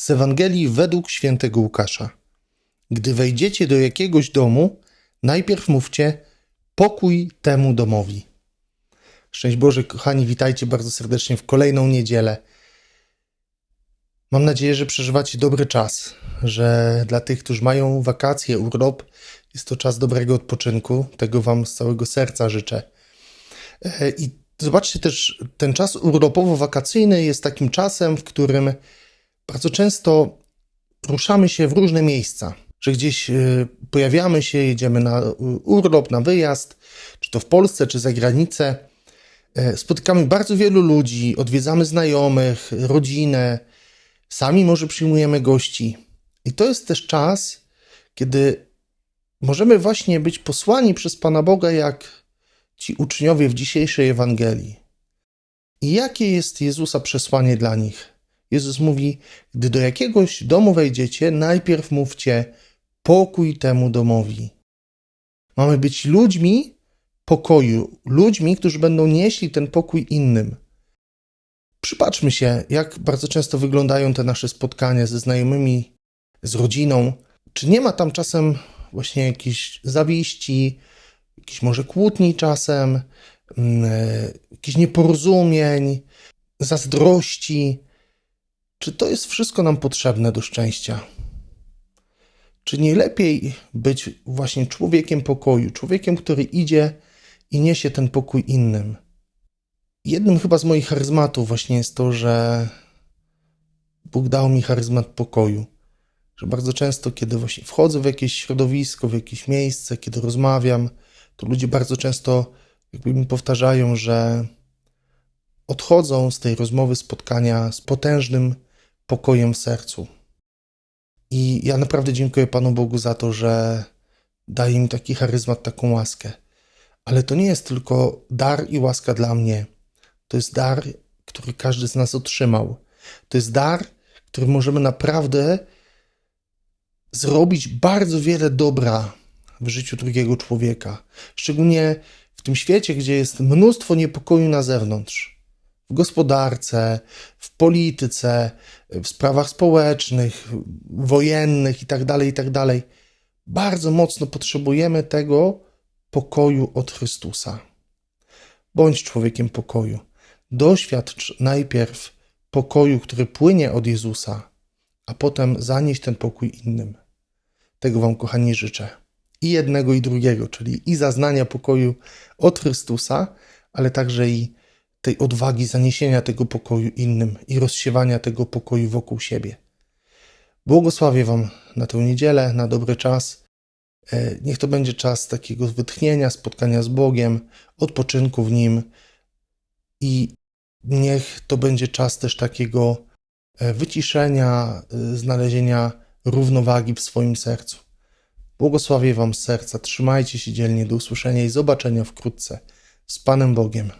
Z Ewangelii według świętego Łukasza. Gdy wejdziecie do jakiegoś domu, najpierw mówcie pokój temu domowi. Szczęść Boże, kochani, witajcie bardzo serdecznie w kolejną niedzielę. Mam nadzieję, że przeżywacie dobry czas, że dla tych, którzy mają wakacje, urlop, jest to czas dobrego odpoczynku. Tego Wam z całego serca życzę. E, I zobaczcie też, ten czas urlopowo-wakacyjny jest takim czasem, w którym bardzo często ruszamy się w różne miejsca. Że gdzieś e, pojawiamy się, jedziemy na urlop, na wyjazd, czy to w Polsce, czy za granicę. E, spotykamy bardzo wielu ludzi, odwiedzamy znajomych, rodzinę, sami może przyjmujemy gości. I to jest też czas, kiedy możemy właśnie być posłani przez Pana Boga jak ci uczniowie w dzisiejszej Ewangelii. I jakie jest Jezusa przesłanie dla nich? Jezus mówi: Gdy do jakiegoś domu wejdziecie, najpierw mówcie pokój temu domowi. Mamy być ludźmi pokoju, ludźmi, którzy będą nieśli ten pokój innym. Przypatrzmy się, jak bardzo często wyglądają te nasze spotkania ze znajomymi, z rodziną. Czy nie ma tam czasem właśnie jakichś zawiści, jakichś może kłótni czasem, e, jakichś nieporozumień, zazdrości? Czy to jest wszystko nam potrzebne do szczęścia? Czy nie lepiej być właśnie człowiekiem pokoju, człowiekiem, który idzie i niesie ten pokój innym? Jednym chyba z moich charyzmatów właśnie jest to, że Bóg dał mi charyzmat pokoju. Że bardzo często, kiedy właśnie wchodzę w jakieś środowisko, w jakieś miejsce, kiedy rozmawiam, to ludzie bardzo często jakby mi powtarzają, że odchodzą z tej rozmowy, spotkania z potężnym pokojem w sercu. I ja naprawdę dziękuję Panu Bogu za to, że daje mi taki charyzmat, taką łaskę. Ale to nie jest tylko dar i łaska dla mnie to jest dar, który każdy z nas otrzymał. To jest dar, który możemy naprawdę zrobić bardzo wiele dobra w życiu drugiego człowieka. Szczególnie w tym świecie, gdzie jest mnóstwo niepokoju na zewnątrz. W gospodarce, w polityce, w sprawach społecznych, wojennych itd., tak itd. Tak bardzo mocno potrzebujemy tego pokoju od Chrystusa. Bądź człowiekiem pokoju. Doświadcz najpierw pokoju, który płynie od Jezusa, a potem zanieś ten pokój innym. Tego Wam, kochani, życzę. I jednego, i drugiego, czyli i zaznania pokoju od Chrystusa, ale także i tej odwagi zaniesienia tego pokoju innym i rozsiewania tego pokoju wokół siebie. Błogosławię Wam na tę niedzielę, na dobry czas. E, niech to będzie czas takiego wytchnienia, spotkania z Bogiem, odpoczynku w Nim i niech to będzie czas też takiego e, wyciszenia, e, znalezienia równowagi w swoim sercu. Błogosławię Wam serca, trzymajcie się dzielnie, do usłyszenia i zobaczenia wkrótce. Z Panem Bogiem.